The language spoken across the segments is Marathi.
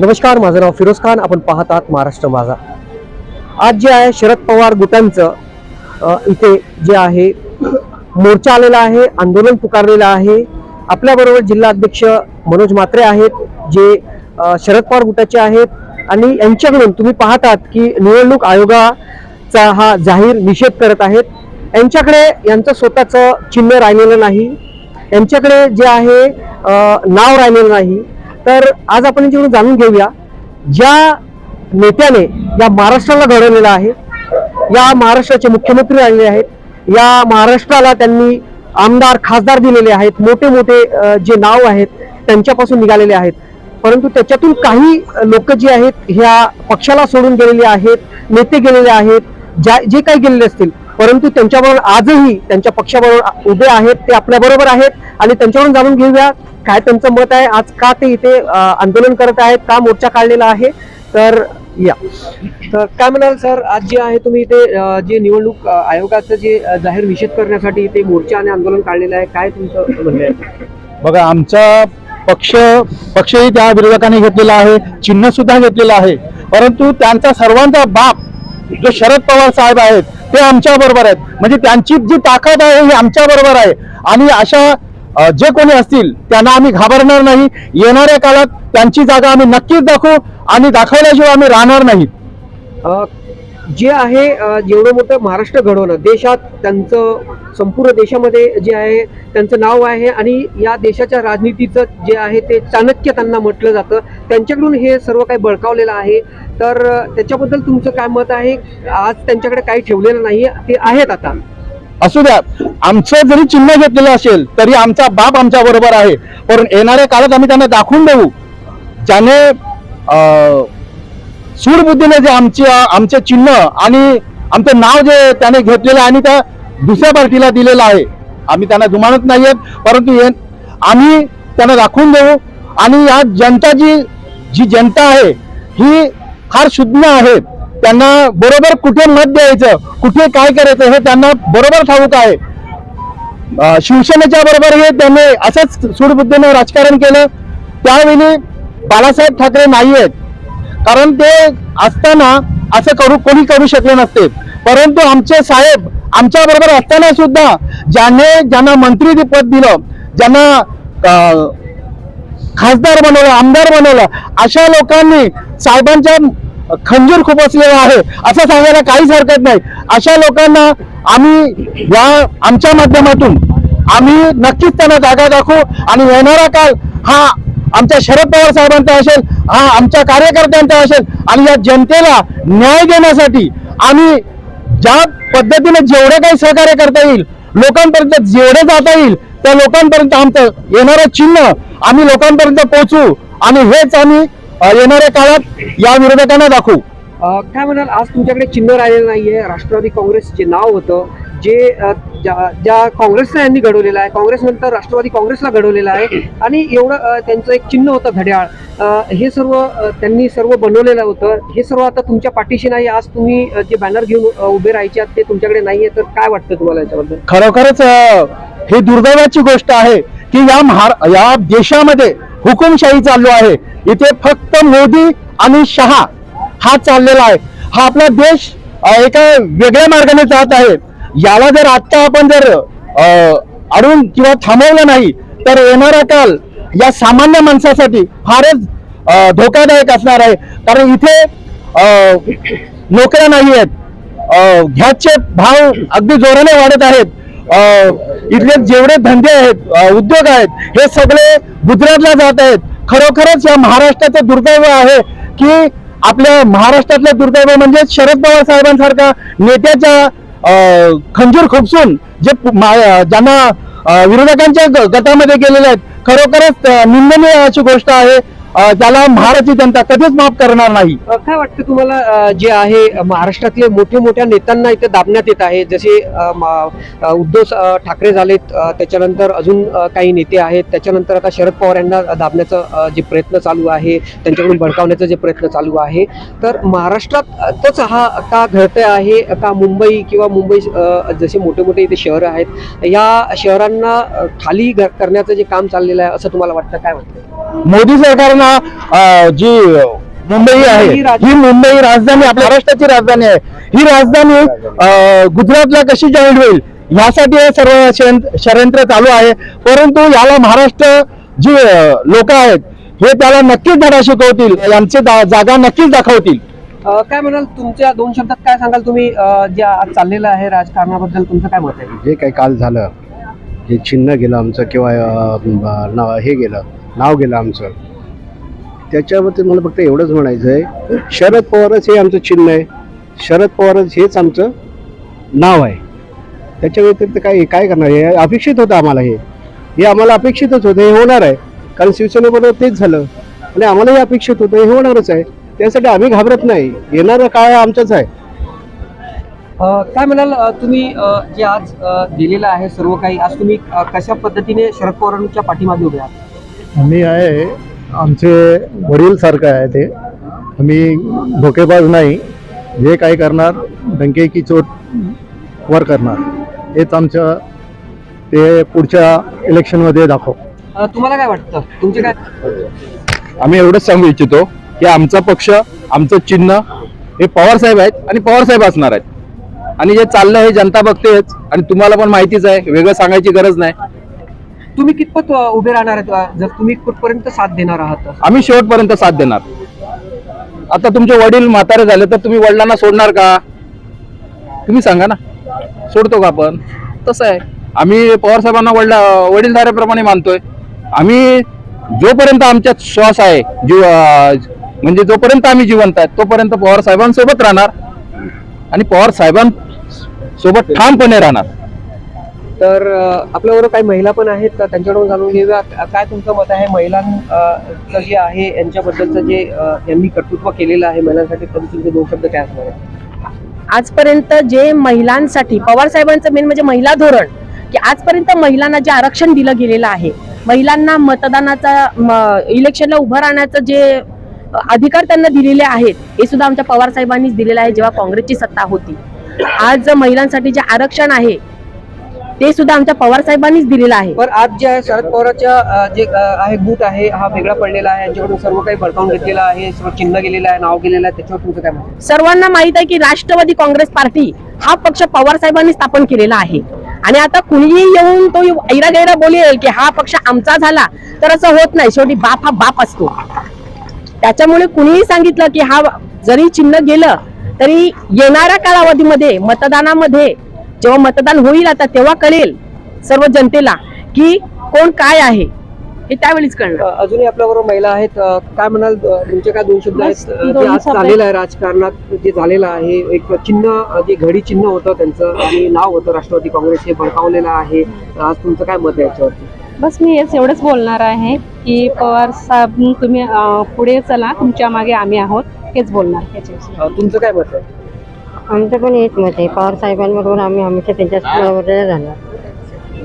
नमस्कार माझं नाव फिरोज खान. आपण पाहत आहात महाराष्ट्र माझा. आज जे आहे शरद पवार गुटांचं इथे जे आहे मोर्चा आलेला आहे आंदोलन पुकारलेलं आहे. आपल्याबरोबर जिल्हा अध्यक्ष मनोज म्हात्रे आहेत जे शरद पवार गुटाचे आहेत. आणि यांच्याकडून तुम्ही पाहतात की निवडणूक आयोगाचा हा जाहीर निषेध करत आहेत. यांच्याकडे यांचं स्वतःचं चिन्ह राहिलेलं नाही. यांच्याकडे जे आहे नाव राहिलेलं नाही. तर आज आपण यांच्याकडून जाणून घेऊया ज्या नेत्याने या महाराष्ट्राला घडवलेलं आहे या महाराष्ट्राचे मुख्यमंत्री राहिलेले आहेत या महाराष्ट्राला त्यांनी आमदार खासदार दिलेले आहेत मोठे मोठे जे नाव आहेत त्यांच्यापासून निघालेले आहेत. परंतु त्याच्यातून काही लोक जी आहेत ह्या पक्षाला सोडून गेलेले आहेत नेते गेलेले आहेत ज्या जे काही गेलेले असतील परंतु त्यांच्याबरोबर आजही त्यांच्या पक्षाबरोबर उभे आहेत ते आपल्या बरोबर आहेत आणि त्यांच्याकडून जाणून घेऊया काय त्यांचं मत आहे. आज का ते इथे आंदोलन करत आहेत का मोर्चा काढलेला आहे? तर या. तर काय म्हणाल सर आज जे आहे तुम्ही इथे जे निवडणूक आयोगाचं जे जाहीर निषेध करण्यासाठी इथे मोर्चा आणि आंदोलन काढलेलं आहे काय तुमचं म्हणणं आहे? बघा आमचा पक्ष पक्षही त्या विरोधकांनी घेतलेला आहे चिन्ह सुद्धा घेतलेलं आहे. परंतु त्यांचा सर्वांचा बाप जो शरद पवार साहेब आहेत ते आमच्या बरोबर आहेत. म्हणजे त्यांची जी ताकद आहे ही आमच्या बरोबर आहे. आणि अशा जे कोणी असतील त्यांना आम्ही घाबरणार नाही. येणाऱ्या काळात त्यांची जागा आम्ही नक्कीच दाखवू आणि दाखवल्याशिवाय आम्ही राहणार नाही. जे आहे जेवढं मोठं महाराष्ट्र घडवणं देशात त्यांचं संपूर्ण देशामध्ये जे आहे त्यांचं नाव आहे आणि या देशाच्या राजनीतीचं जे आहे ते चाणक्य त्यांना म्हटलं जातं. त्यांच्याकडून हे सर्व काही बळकावलेलं आहे. तर त्याच्याबद्दल तुमचं काय मत आहे? आज त्यांच्याकडे काही ठेवलेलं नाही ते आहेत आता. असू द्या. आमचं जरी चिन्ह घेतलेलं असेल तरी आमचा बाप आमच्या बरोबर आहे. पण येणाऱ्या काळात आम्ही त्यांना दाखवून देऊ. ज्याने सूडबुद्धीने जे आमची आमचे चिन्ह आणि आमचं नाव जे त्याने घेतलेलं आहे आणि त्या दुसऱ्या पार्टीला दिलेलं आहे आम्ही त्यांना जुमानत आहेत परंतु हे आम्ही त्यांना दाखवून देऊ आणि या जनता जी जी जनता आहे ही फार शुद्ध आहेत त्यांना बरोबर कुठे मत द्यायचं कुठे काय करायचं हे त्यांना बरोबर ठाऊक आहे. शिवसेनेच्या बरोबर हे त्यांनी असंच सूडबुद्धीनं राजकारण केलं. त्यावेळी बाळासाहेब ठाकरे नाही आहेत कारण ते असताना असं करू कोणी करू शकले नसते. परंतु आमचे साहेब आमच्या बरोबर असताना सुद्धा ज्याने ज्यांना मंत्री पद दिलं ज्यांना खासदार बनवलं आमदार बनवलं अशा लोकांनी साहेबांच्या खंजीर खूप असलेला आहे असं सांगायला काहीच हरकत नाही. अशा लोकांना आम्ही या आमच्या माध्यमातून आम्ही नक्कीच त्यांना जागा दाखवू आणि येणारा काल हा आमच्या शरद पवार साहेबांचा असेल हा आमच्या कार्यकर्त्यांचा असेल आणि या जनतेला न्याय देण्यासाठी आम्ही ज्या पद्धतीने जेवढे काही सहकार्य करता येईल लोकांपर्यंत जेवढे जाता येईल त्या लोकांपर्यंत आमचं येणारं चिन्ह आम्ही लोकांपर्यंत पोहोचू आणि हेच आम्ही येणाऱ्या काळात या विरोधकांना दाखवू. काय म्हणाल? आज तुमच्याकडे चिन्ह राहिलेलं नाहीये. राष्ट्रवादी काँग्रेसचे नाव होतं. जे ज्या ज्या काँग्रेसला यांनी घडवलेलं आहे काँग्रेस नंतर राष्ट्रवादी काँग्रेसला घडवलेलं आहे आणि एवढं त्यांचं एक चिन्ह होतं घड्याळ. हे सर्व त्यांनी सर्व बनवलेलं होतं. हे सर्व आता तुमच्या पाठीशी नाही. आज तुम्ही जे बॅनर घेऊन उभे राहायचे ते तुमच्याकडे नाहीये तर काय वाटतं तुम्हाला याच्याबद्दल? खरोखरच हे दुर्दैवाची गोष्ट आहे की या महार या देशामध्ये हुकुमशाही चालू आहे. इथे फक्त मोदी आणि शहा हा चाललेला आहे. हा आपला देश एका वेगळ्या मार्गाने जात आहे. याला जर आत्ता आपण जर अडून किंवा थांबवलं नाही तर येणारा काल या सामान्य माणसासाठी फारच धोकादायक असणार आहे. कारण इथे नोकऱ्या नाही आहेत. अ, गॅसचे भाव अगदी जोराने वाढत आहेत. इथले जेवढे धंदे आहेत उद्योग आहेत हे सगळे गुजरातला जात आहेत. खरोखरच या महाराष्ट्राचं दुर्दैव आहे की आपल्या महाराष्ट्रातलं दुर्दैव म्हणजे शरद पवार साहेबांसारखा नेत्याच्या खंजूर खुपसून जे मा- ज्यांना विरोधकांच्या ग- गटामध्ये गेलेले आहेत खरोखरच निंदनीय अशी गोष्ट आहे. त्याला महाराष्ट्राची जनता कधीच माफ करणार नाही. काय वाटतं तुम्हाला जे आहे महाराष्ट्रातले मोठे मोठ्या नेत्यांना इथे दाबण्यात येत आहे? जसे उद्धव ठाकरे झालेत त्याच्यानंतर अजून काही नेते आहेत. त्याच्यानंतर आता शरद पवार यांना दाबण्याचा जे प्रयत्न चालू आहे त्यांच्याकडून भडकावण्याचा जे प्रयत्न चालू आहे तर महाराष्ट्रातच हा का घडतंय आहे? का मुंबई किंवा मुंबई जसे मोठे मोठे इथे शहर आहेत या शहरांना खाली करण्याचं जे काम चाललेलं आहे असं तुम्हाला वाटतं? काय वाटतं? मोदी सरकारनं अं, जी मुंबई आहे ही ही मुंबई राजधानी आपल्या महाराष्ट्राची राजधानी आहे. ही राजधानी गुजरातला कशी जॉईन होईल? यासाठी हे सर्व षडयंत्र चालू आहे. परंतु याला महाराष्ट्र जी लोक आहेत हे त्याला नक्कीच धडा शिकवतील यांचे जागा नक्कीच दाखवतील. काय म्हणाल? तुमच्या दोन शब्दात काय सांगाल तुम्ही? जे आज चाललेलं आहे राजकारणाबद्दल तुमचं काय मत आहे? जे काही काल झालं जे चिन्ह गेलं आमचं किंवा हे गेलं नाव गेलं आमचं. त्याच्यावरती मला फक्त एवढंच म्हणायचं आहे शरद पवारच हे आमचं चिन्ह आहे. शरद पवारच हेच आमचं नाव आहे. त्याच्या व्यतिरिक्त काय काय करणार? हे अपेक्षित होतं आम्हाला हे. हे आम्हाला अपेक्षितच होतं हे होणार आहे. कारण शिवसेनेबरोबर तेच झालं. आणि आम्हालाही अपेक्षित होतं हे होणारच आहे. त्यासाठी आम्ही घाबरत नाही. येणारा काळ आमचाच आहे. अ, काय म्हणाल तुम्ही जे आज दिलेलं आहे सर्व काही आज तुम्ही कशा पद्धतीने शरद पवारांच्या पाठीमागे उभे आहात? आम्ही आहे आमचे वडील सारखं आहे ते. आम्ही धोकेबाज नाही. जे काही करणार डंके की चोट वर करणार. हेच आमचं ते पुढच्या इलेक्शनमध्ये दाखव. तुम्हाला काय वाटतं? तुमचे काय? आम्ही एवढंच सांगू इच्छितो की आमचा पक्ष आमचं चिन्ह हे पवार साहेब आहेत आणि पवार साहेब असणार आहेत. आणि जे चाललंय हे जनता बघतेच आणि तुम्हाला पण माहितीच आहे वेगळं सांगायची गरज नाही. तुम्ही कितपत उभे राहणार आहेत जर तुम्ही कुठपर्यंत साथ देणार आहात? तर? आम्ही शेवटपर्यंत साथ देणार. आता तुमचे वडील म्हातारे झाले तर तुम्ही वडिलांना सोडणार का? तुम्ही सांगा ना. सोडतो का आपण? तसं आहे. आम्ही पवार साहेबांना वडला वडीलधाऱ्याप्रमाणे मानतोय. आम्ही जोपर्यंत आमच्यात श्वास आहे जीव म्हणजे जोपर्यंत आम्ही जिवंत आहेत तोपर्यंत पवार साहेबांसोबत राहणार आणि पवार साहेबांसोबत ठामपणे राहणार. तर आपल्याबरोबर काही महिला पण आहेत तर त्यांच्याकडून जाणून घेऊया. काय तुमचं मत आहे? महिलांचं जे आहे यांच्याबद्दलचं जे यांनी कर्तृत्व केलेलं आहे महिलांसाठी तर तुमचे दोन शब्द काय असणार आजपर्यंत जे महिलांसाठी पवार साहेबांचं मेन म्हणजे महिला धोरण की आजपर्यंत महिलांना जे आरक्षण दिलं गेलेलं आहे महिलांना मतदानाचा म- इलेक्शनला उभं राहण्याचं जे अधिकार त्यांना दिलेले आहेत हे सुद्धा आमच्या पवार साहेबांनीच दिलेलं आहे जेव्हा काँग्रेसची सत्ता होती. आज महिलांसाठी जे आरक्षण आहे ते सुद्धा आमच्या पवार साहेबांनीच दिलेलं आहे. पण आज जे आहे शरद पवारांच्या जे आहे बूट आहे हा वेगळा पडलेला आहे. यांच्याकडून सर्व काही भडकावून घेतलेलं आहे सर्व चिन्ह गेलेलं आहे नाव गेलेलं आहे. त्याच्यावर तुमचं काय आहे? सर्वांना माहीत आहे की राष्ट्रवादी काँग्रेस पार्टी हा पक्ष पवार साहेबांनी स्थापन केलेला आहे. आणि आता कुणीही येऊन तो ऐरा गैरा बोलेल की हा पक्ष आमचा झाला तर असं होत नाही. शेवटी बाप हा बाप असतो. त्याच्यामुळे कुणीही सांगितलं की हा जरी चिन्ह गेलं तरी येणाऱ्या कालावधीमध्ये मतदानामध्ये जेव्हा मतदान होईल आता तेव्हा कळेल सर्व जनतेला की कोण काय आहे हे त्यावेळीच कळणार. अजूनही आपल्याबरोबर महिला आहेत. काय म्हणाल तुमचे काय दोन शब्द आहेत? झालेलं आहे राजकारणात जे झालेलं आहे एक चिन्ह जे घडी चिन्ह होतं त्यांचं आणि नाव होतं राष्ट्रवादी काँग्रेस हे भडकावलेलं आहे. आज तुमचं काय मत आहे याच्यावरती? बस मी हेच एवढंच बोलणार आहे की पवार साहेब तुम्ही पुढे चला. तुमच्या मागे आम्ही आहोत. हेच बोलणार तुमचं काय मत आहे? आमचं पण हेच मत आहे. पवार साहेबांबरोबर आम्ही हमेशा त्यांच्याच बरोबर राहणार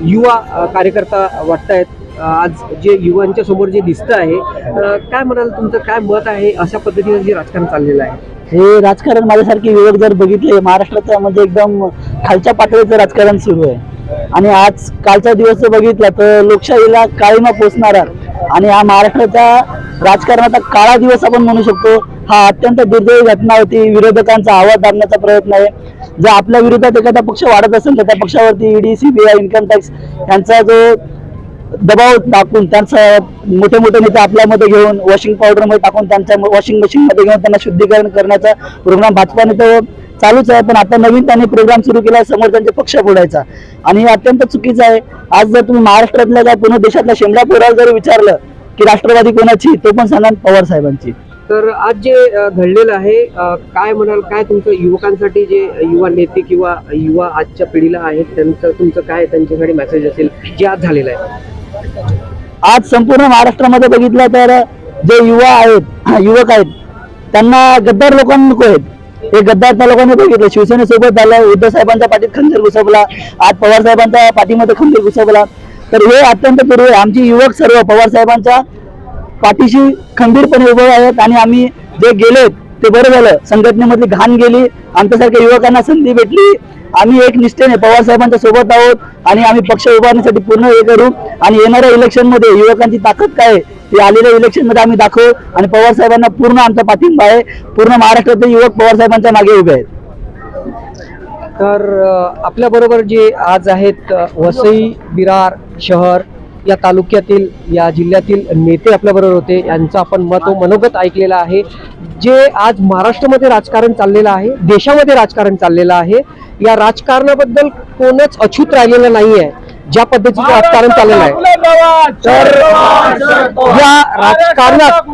युवा अ, कार्यकर्ता वाटतायत. आज जे युवांच्या समोर जे दिसतं आहे अ, काय म्हणाल तुमचं? काय मत आहे? अशा पद्धतीने जे राजकारण चाललेलं आहे. हे राजकारण माझ्यासारखे युवक जर बघितले महाराष्ट्राच्या म्हणजे एकदम खालच्या पातळीचं राजकारण सुरू आहे. आणि आज कालचा दिवस जर बघितला तर लोकशाहीला काळीमा पोचणारा आणि हा महाराष्ट्राच्या राजकारणाचा काळा दिवस आपण म्हणू शकतो. हा अत्यंत दुर्दैवी घटना होती. विरोधकांचा आवाज दाबण्याचा प्रयत्न आहे. जर आपल्या विरोधात एखादा पक्ष वाढत असेल तर त्या पक्षावरती ईडी सीबीआय इन्कम टॅक्स यांचा जो दबाव टाकून त्यांचा मोठे मोठे नेते आपल्यामध्ये घेऊन वॉशिंग पावडरमध्ये टाकून त्यांच्या वॉशिंग मशीनमध्ये घेऊन त्यांना शुद्धीकरण करण्याचा प्रोग्राम भाजपाने तर चालूच आहे पण आता नवीन त्यांनी प्रोग्राम सुरू केला आहे समोर त्यांचे पक्ष फोडायचा. आणि हे अत्यंत चुकीचं आहे. आज जर तुम्ही महाराष्ट्रातल्या काय पूर्ण देशातल्या शेमडा पोराला जर विचारलं की राष्ट्रवादी कोणाची तो पण सांगा पवार साहेबांची. तर आज जे घडलेलं आहे काय म्हणाल काय तुमचं युवकांसाठी जे युवा नेते किंवा युवा आजच्या पिढीला आहेत त्यांचं तुमचं काय त्यांच्यासाठी मेसेज असेल जे आज झालेलं आहे. आज संपूर्ण महाराष्ट्रामध्ये बघितलं तर जे युवा आहेत युवक आहेत त्यांना गद्दार लोकांना नको आहेत. हे गद्दार त्या लोकांनी बघितलं शिवसेनेसोबत झालं उद्धव साहेबांच्या पाठीत खंजर घुसवला आज पवार साहेबांच्या पाठीमध्ये खंजर घुसवला. तर हे अत्यंत पूर्वी आमची युवक सर्व पवार साहेबांच्या पाठीशी खंबीरपणे उभे आहेत आणि आम्ही जे गेलेत ते बरं झालं. संघटनेमधली घाण गेली आमच्यासारख्या युवकांना संधी भेटली. आम्ही एक निष्ठेने पवार साहेबांच्या सोबत आहोत आणि आम्ही पक्ष उभारण्यासाठी पूर्ण हे करू. आणि येणाऱ्या इलेक्शनमध्ये युवकांची ताकद काय आहे ते आलेल्या इलेक्शनमध्ये आम्ही दाखवू आणि पवार साहेबांना पूर्ण आमचा पाठिंबा आहे. पूर्ण महाराष्ट्रातले युवक पवार साहेबांच्या मागे उभे आहेत. तर आपल्या बरोबर जे आज आहेत वसई बिरार शहर या तालुक्यातील या जिल्ह्यातील नेते आपल्या बरोबर होते. यांचं आपण मत मनोगत ऐकलेलं आहे. जे आज महाराष्ट्रामध्ये राजकारण चाललेलं आहे देशामध्ये राजकारण चाललेलं आहे या राजकारणाबद्दल कोणच अछूत राहिलेलं नाही आहे ज्या पद्धतीचं राजकारण चाललेलं आहे तर या राजकारणात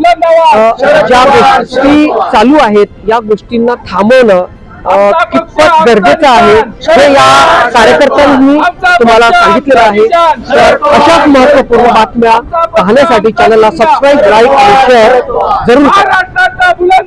ज्या गोष्टी चालू आहेत या गोष्टींना थांबवणं कितपत गरजेचं आहे हे या कार्यकर्त्यांनी तुम्हाला सांगितलेलं आहे. तर अशाच महत्त्वपूर्ण बातम्या पाहण्यासाठी चॅनलला सबस्क्राईब लाईक आणि शेअर जरूर करा.